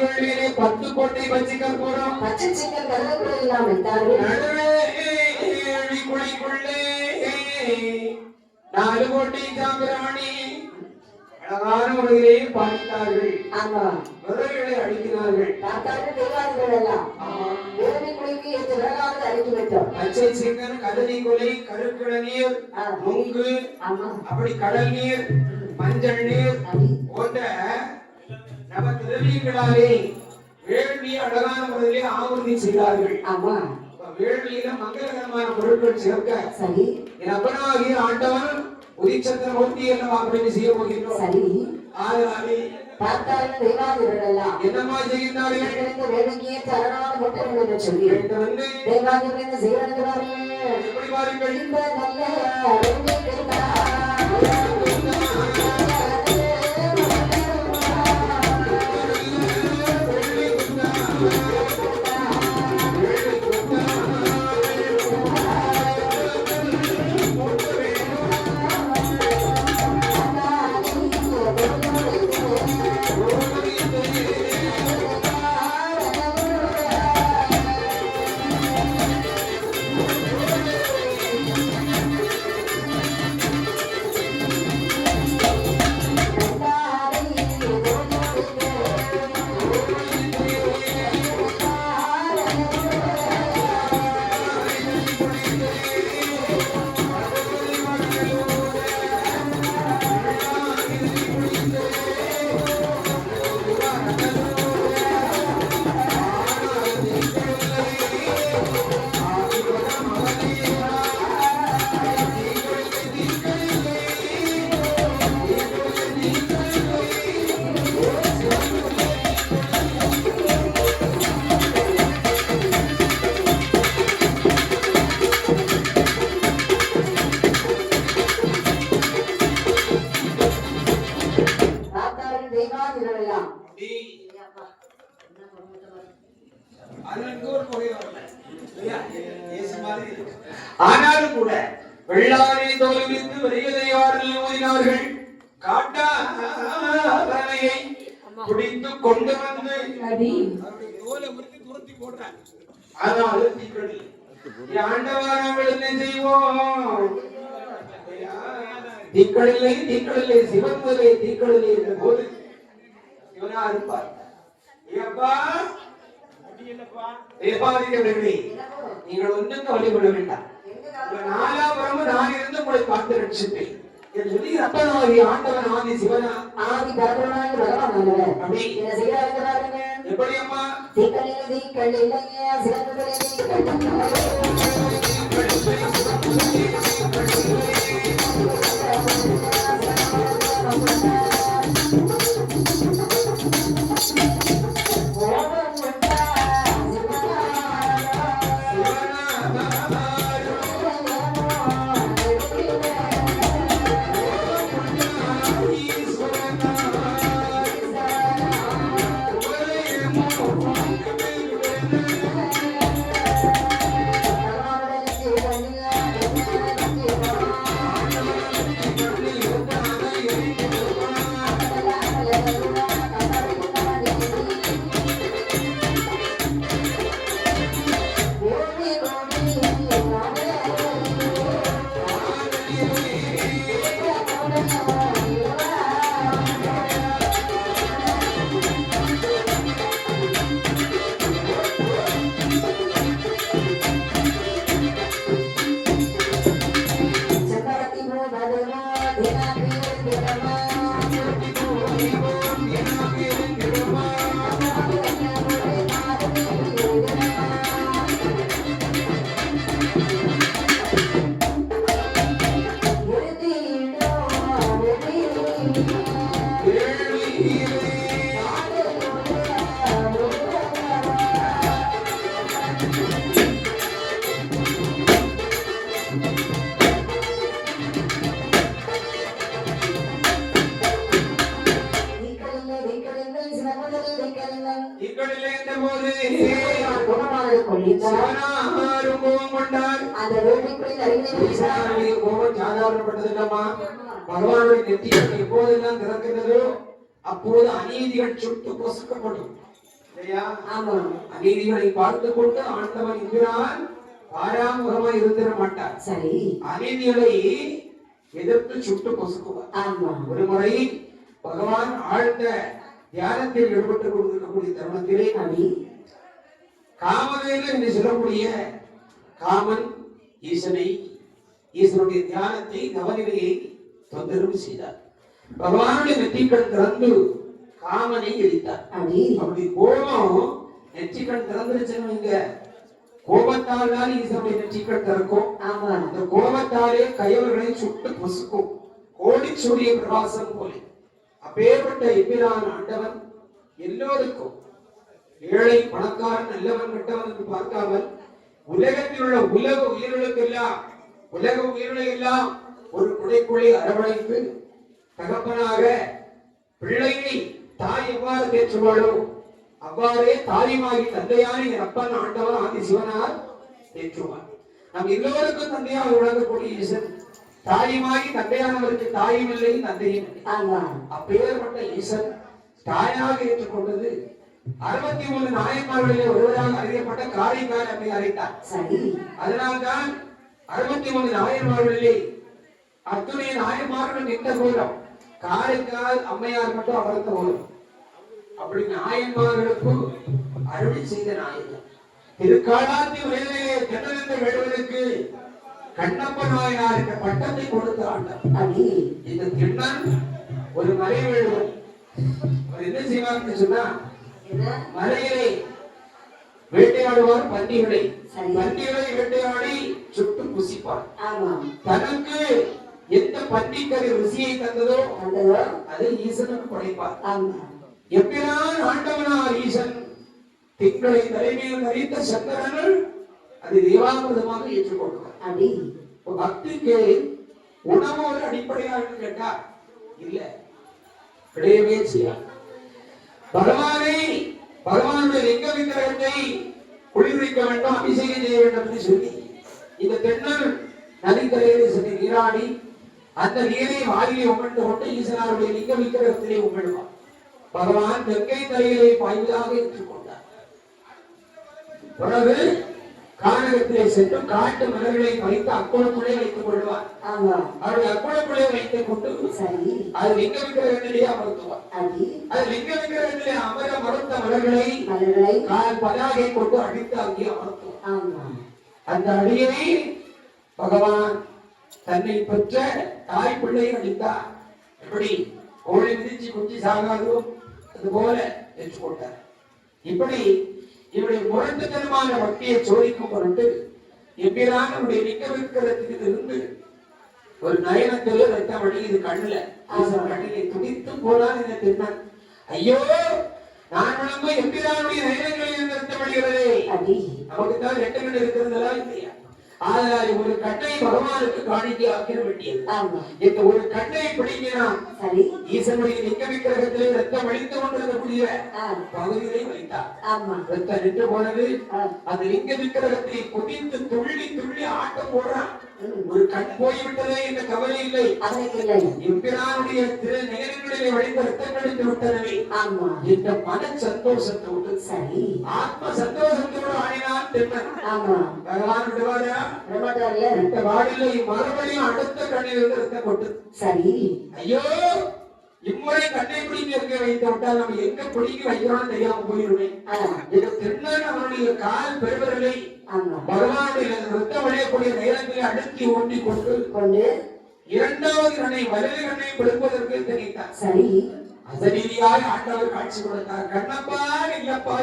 வெள்ளியிலே பத்து கோட்டை பச்சை கற்பூரம் பச்சை சிக்கன் கருவேப்பிலை எல்லாம் வைத்தார்கள் நடுவே ஏழி குழிக்குள்ளே நாலு கோட்டை சாம்பிராணி. அழகான முறையிலே பாடித்தார்கள் விரல்களை அடிக்கிறார்கள். பார்த்தார்கள் தெய்வாதிகள் எல்லாம். குழிக்கு எட்டு விரலாவது அடித்து விட்டோம் பச்சை சிங்கன் கதலி கொலை கருக்கிழ நீர். நுங்கு. அப்படி கடல் நீர். மஞ்சள் நீர் போன்ற நவ திரவியங்களாலே வேள்வியை அழகான முறையிலே ஆகுதி செய்தார்கள். ஆமா. வேள்வியில மங்களகரமான பொருட்கள் சேர்க்க சரி. என் அப்பனாகிய ஆண்டவன் உதிச்சந்திர மூர்த்தி என்னவா அப்படின்னு செய்ய போகின்றோம். சரி. ஆதலாலே பார்த்தார்கள் தெய்வாதிகள் எல்லாம் என்னமா செய்கின்றார்கள்? கிடைத்த வேலைக்கு தரணான முட்டை என்று சொல்லி. என்று. வந்து தெய்வாதிகள் என்ன செய்யறது பாருங்க எப்படி பாருங்கள். இந்த நல்ல வேலை பார்த்தார்கள் ஆனாலும் கூட வெள்ளாரை தோல்வித்து வெளியதையாரில் ஊதினார்கள் காட்டானையை பிடித்து கொண்டு வந்து துரத்தி போட்டார். ஆனாலும் தீக்கடி ஆண்டவா நாங்கள் என்ன செய்வோம்? தீக்கடலை தீக்கடலை சிவந்தலை தீக்கடலை என்ற போது இவனா இருப்பார் நீங்கள் வேண்டாம். உங்கள் நாலாபுரமும் நான் இருந்து உங்களை காத்து ரட்சிப்பேன். ஆண்டவன் ஆதி சிவனா ஆதி பரபரனாகி பகவான் நல்லவர் அப்படி. என்ன செய்யறாங்க பாருங்க எப்படி அம்மா? தீக்கல்லில் தீக்கல் இல்லைங்க சிறந்ததிலே பகவானுடைய நெற்றிகள் எப்போதெல்லாம் திறக்கிறதோ அப்போது அநீதிகள் சுட்டு பொசுக்கப்படும் அநீதிகளை பார்த்து கொண்டு ஆண்டவன் இருக்கிறான் பாராமுகமாய் இருந்திட மாட்டார் சரி. அநீதிகளை எதிர்த்து சுட்டு பொசுக்குவார் ஒரு முறை பகவான் ஆழ்ந்த தியானத்தில் ஈடுபட்டுக் கொண்டிருக்கக்கூடிய தருணத்திலே அப்படி காமவேலு என்று சொல்லக்கூடிய காமன் ஈசனை ஈசனுடைய தியானத்தை நவநிலையை தொந்தரவு செய்தார். பகவானுடைய நெற்றிக்கண் திறந்து காமனை எரித்தார் அப்படி கோபம் நெற்றிக்கண் திறந்துருச்சுன்னு இங்க கோபத்தால் தான் ஈசனுடைய நெற்றிக்கண் திறக்கும். ஆமா. அந்த கோபத்தாலே கயவர்களை சுட்டு பொசுக்கும். கோடி சூரிய பிரகாசம் போல. அப்பேற்பட்ட எம்பிரான் ஆண்டவன் எல்லோருக்கும் ஏழை பணக்காரன் நல்லவன் கெட்டவன் என்று பார்க்காமல் உலகத்தில் உள்ள உலக உயிர்களுக்கெல்லாம் உலக உயிர்களை எல்லாம் ஒரு குடைக்குள்ளே அரவணைத்து தகப்பனாக பிள்ளையை தாய் எவ்வாறு தேற்றுவாளோ அவ்வாறே தாயுமாகி தந்தையான என் அப்பன் ஆண்டவன் ஆதி சிவனார் தேற்றுவார் நம் எல்லோருக்கும் தந்தையாக விளங்கக்கூடிய ஈசன் தாயுமாகி தந்தையானவருக்கு தாயும் இல்லை தந்தையும் அப்பேற்பட்ட ஈசன் தாயாக ஏற்றுக்கொண்டது. அறுபத்தி மூணு நாயன்மார்களிலே ஒருவராக அறியப்பட்ட காரைக்கால் அம்மை அழைத்தார். அதனால்தான் அறுபத்தி மூணு நாயன்மார்களிலே அத்துணை நாயன்மார்கள் நின்ற கோலம் காரைக்கால் அம்மையார் மட்டும் அமர்ந்த கோலம் அப்படி நாயன்மார்களுக்கு அருளி செய்த நாயகன். திருக்காலாத்தி உலகிலே ஜனநந்த வேடுவதற்கு கண்ணப்ப நாயனாருக்கு பட்டத்தை கொடுத்த அப்படி இந்த திண்ணன் ஒரு மலை வேடுவன் அவர் என்ன செய்வார்னு சொன்னா மலையிலே வேட்டையாடுவார் பன்னிகளை. பன்னிகளை வேட்டையாடி சுட்டு புசிப்பார். தனக்கு எந்த பன்னிக்கறி ருசியை தந்ததோ அதை ஈசனுக்கு படைப்பார். எப்பினான் ஆண்டவனார் ஈசன் திங்களை தலைமையில் தரித்த சங்கரன் அதை தேவாமிரதமாக இப்ப பக்திக்கு உணவு ஒரு அடிப்படையாக கேட்டா இல்ல. கிடையவே செய்யாது. பகவானை பகவானுடைய லிங்க விக்கிரகத்தை குளிர்விக்க வேண்டும் அபிஷேகம் செய்ய வேண்டும் என்று சொல்லி இந்த தென்னல் நதிக்கரையிலே சென்று நீராடி அந்த நீரை வாயிலே உமிழ்ந்து கொண்டு ஈசனாருடைய லிங்க விக்கிரகத்திலே உமிழ்வார் பகவான் கங்கை தலையிலே பாய்வதாக ஏற்றுக்கொண்டார் பிறகு கானகத்திலே சென்று காட்டு மலர்களை பறித்து அக்குளக்குள்ளே வைத்துக் கொள்வார். அவருடைய அக்குளக்குள்ளே வைத்துக் கொண்டு சரி. அது லிங்க விக்கிரகத்திலேயே அமர்த்துவார். அது? லிங்க விக்கிரகத்திலே அமர மறுத்த மலர்களை மலர்களை? பதாகை கொண்டு அடித்து அங்கே அமர்த்துவார். அந்த அடியை பகவான் தன்னை பெற்ற தாய் பிள்ளை அடித்தார் எப்படி? கோழி மிதிச்சு குஞ்சு சாகாதோ? அது போல ஏற்றுக்கொண்டார். இப்படி இவருடைய முரட்டுத்தனமான பக்தியை சோதிக்கும் பொருட்டு எம்பிரான் லிங்க விக்கிரகத்துக்கு இருந்து ஒரு நயனத்துல ரத்தம் வடியுது கண்ணுல. கண்ணிலே துடித்து போனான் இந்த பெண்ணன் ஐயோ நான் விளம்பு எம்பிரானுடைய நயனங்களில் ரத்தம் வடிகிறதே நமக்கு தான் ரெண்டு கண் இருக்கிறதா இல்லையா? ஆதலால் ஒரு கண்ணை பகவானுக்கு காணிக்கை ஆக்கிட வேண்டியது. இந்த ஒரு கண்ணை பிடிங்கினான் சரி. ஈசனுடைய லிங்க விக்கிரகத்திலே ரத்தம் வழித்து கொண்டிருக்கக்கூடிய ஆ. பகுதியை வைத்தார். ஆமா. ரத்தம் நின்று போனது அந்த லிங்க விக்கிரகத்தை குதித்து துள்ளி துள்ளி ஆட்டம் போடுறான். ஒரு கண் போய்விட்டதே என்ற கவலை இல்லை. அவனுக்கு இல்லை. எம்பிரானுடைய திரு நேரங்களிலே கழித்து விட்டனவே. ஆமா. இந்த மன சந்தோஷத்தோடு சரி. ஆத்ம சந்தோஷத்தோடு ஆடினான் தென்னன் ஆமா. பகவான் விடுவாரா? பிரம்மட்டாரியா இந்த வாடில மறுபடியும் அடுத்த கண்ணில் இருந்து ரத்தம் கொட்டு சரி. ஐயோ! இம்முறை கண்ணை பிடிங்க இருக்க வைத்து விட்டால் நம்ம எங்க பிடிங்க வைக்கிறோம்னு தெரியாம போயிருவேன் ஆ இந்த திருநன் அவனுடைய கால் பெருவர்களை பகவானுடைய ரத்தம் வழியக்கூடிய நேரத்தில் அடுக்கி ஓட்டி கொண்டு கொண்டு இரண்டாவது கண்ணை வலது கண்ணை பிடிப்பதற்கு தெரிவித்தார். சரி. அசரீதியாய் ஆண்டவர் காட்சி கொடுத்தார். கண்ணப்பா இல்லப்பா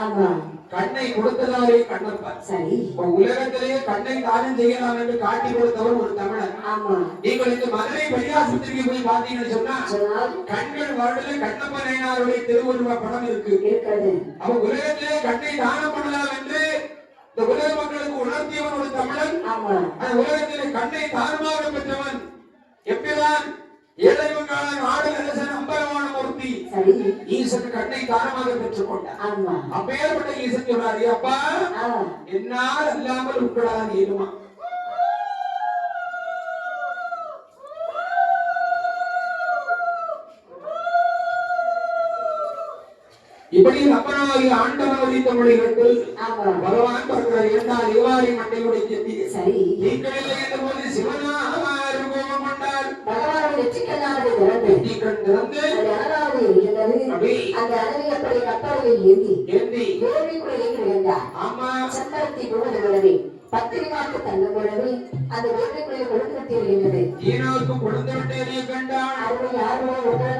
ஆமா. கண்ணை கொடுத்ததாலே கண்ணப்பா. சரி. உலகத்திலேயே கண்ணை தானம் செய்யலாம் என்று காட்டி கொடுத்தவர் ஒரு ஆமா. நீங்கள் இந்த மதுரை பரியாசத்திற்கு போய் பார்த்தீங்கன்னு சொன்னா கண்கள் வாழ்ல கண்ணப்ப நயனாருடைய திருவுருவ படம் இருக்கு. இருக்கிறது. அவ உலகத்திலே கண்ணை தானம் பண்ணலாம் என்று இந்த உலக மக்களுக்கு உணர்த்தியவன் ஒரு தமிழன். ஆமா. அந்த உலகத்திலே கண்ணை தானமாக பெற்றவன். எப்படிதான்? எதற்குண்டான நாடு அரசன் அம்பலமான மூர்த்தி. ஈசன் கண்ணை தானமாக பெற்றுக் கொண்டார் அப்பேற்பட்ட ஈசன் சொல்றாரு என்னால் அல்லாமல் உங்களால் இப்படி ரப்பனாகி ஆண்டவர் அளித்த மொழிகளுக்கு பகவான் பிறக்கிறார் இரண்டால் இவ்வாறு மண்டை உடைக்க சரி. நீங்கள் இல்லை என்ற போது சிவனாக கோபம் கொண்டார் இருந்தது அந்த அனலை அப்படி கப்பலில் ஏந்தி ஏந்தி வேள்விக்குள் இறங்கியிருந்தார் ஆமா. செம்பருத்தி போனது உடனே பத்திரிகாட்டு தங்கும் உடனே அந்த வேள்விக்குள்ளே கொழுந்து கட்டி வருகின்றது ஈனோக்கு கொடுத்து விட்டேனே கண்டான். அருமை ஆர்வம் உடனே